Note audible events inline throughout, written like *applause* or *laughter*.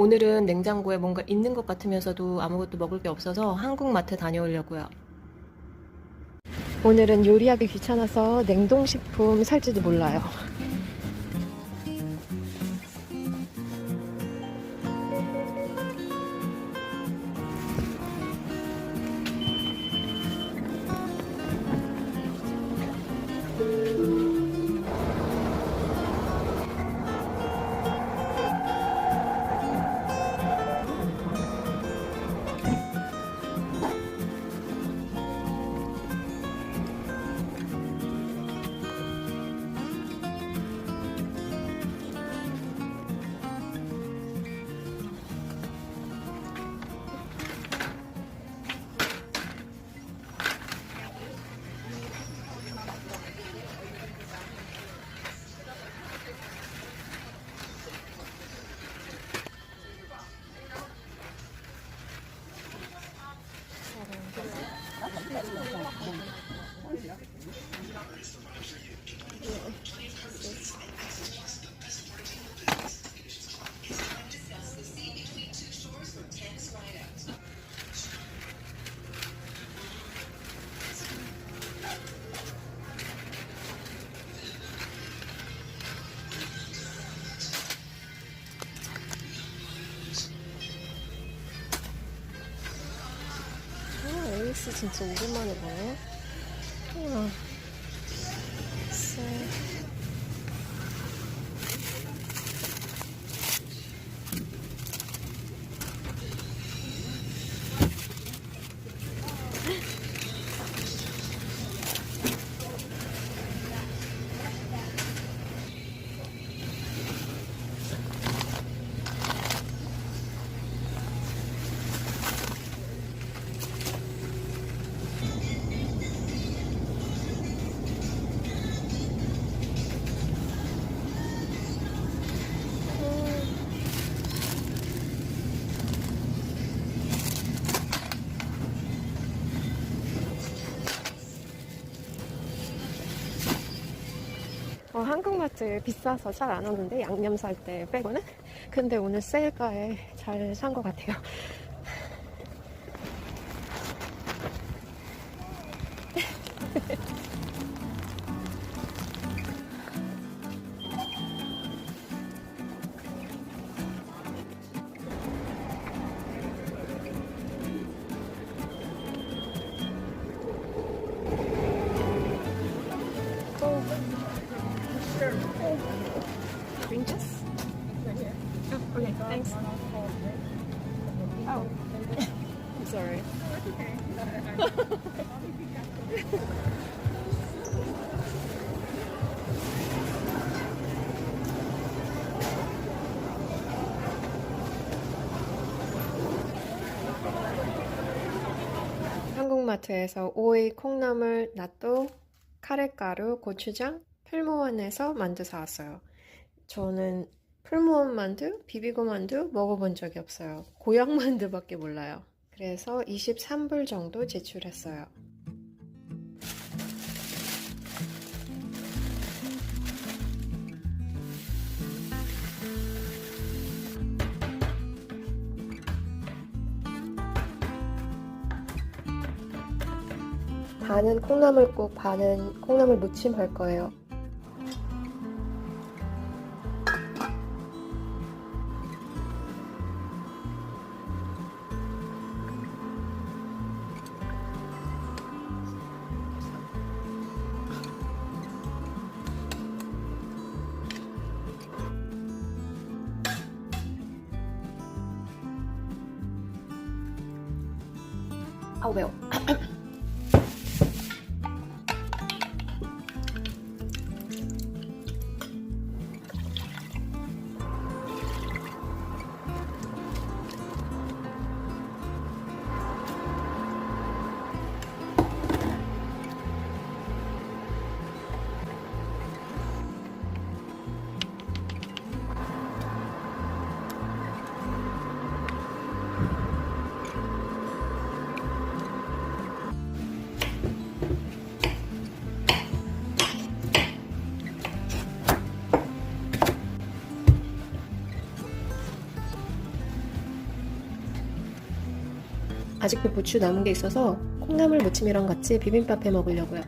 오늘은 냉장고에 뭔가 있는 것 같으면서도 아무것도 먹을 게 없어서 한국마트 다녀오려고요. 오늘은 요리하기 귀찮아서 냉동식품 살지도 몰라요. 진짜 오랜만에 보네. 우와. 한국마트 비싸서 잘 안 오는데 양념 살 때 빼고는. 근데 오늘 세일가에 잘 산 것 같아요 Sorry. 한국마트에서 오이, 콩나물, 낫또, 카레가루, 고추장, 풀무원에서 만두 사왔어요. 저는 풀무원 만두, 비비고 만두 먹어본 적이 없어요. 고향 *laughs* 만두밖에 몰라요. 그래서 23불 정도 제출했어요. 반은 콩나물국, 반은 콩나물 무침 할 거예요. 啊没有。 아직도 부추 남은 게 있어서 콩나물 무침이랑 같이 비빔밥 해 먹으려고요.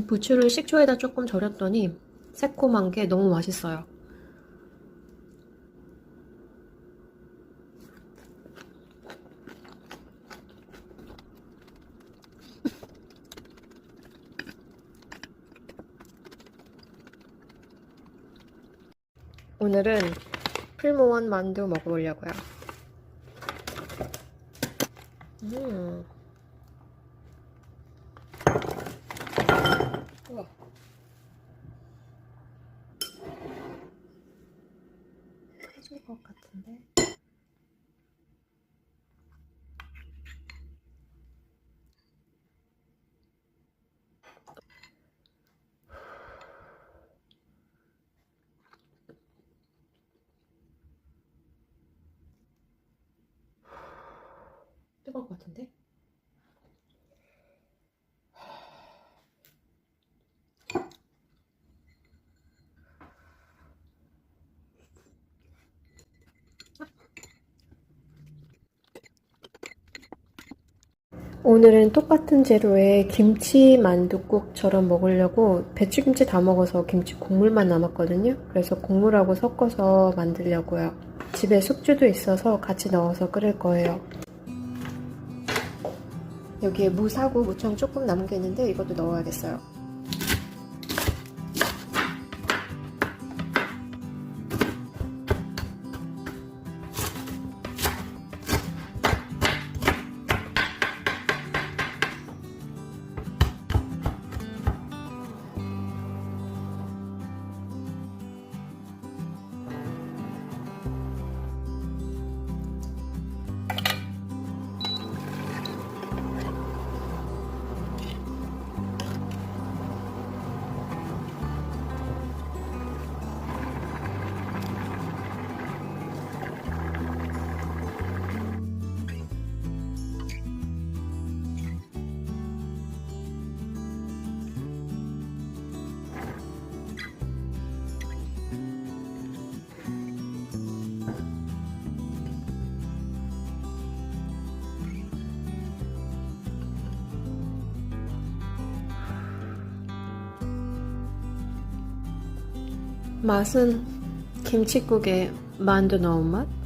음, 부추를 식초에다 조금 절였더니 새콤한 게 너무 맛있어요. 오늘은 풀무원 만두 먹어보려고요. 음. 우와. 해줄 것 같은데. 뜨거울 것 같은데? 오늘은 똑같은 재료에 김치 만둣국처럼 먹으려고 배추김치 다 먹어서 김치 국물만 남았거든요. 그래서 국물하고 섞어서 만들려고요. 집에 숙주도 있어서 같이 넣어서 끓일 거예요. 여기에 무사고 무청 조금 남은 게 있는데 이것도 넣어야겠어요. 맛은 김치국에 만두 넣은 맛?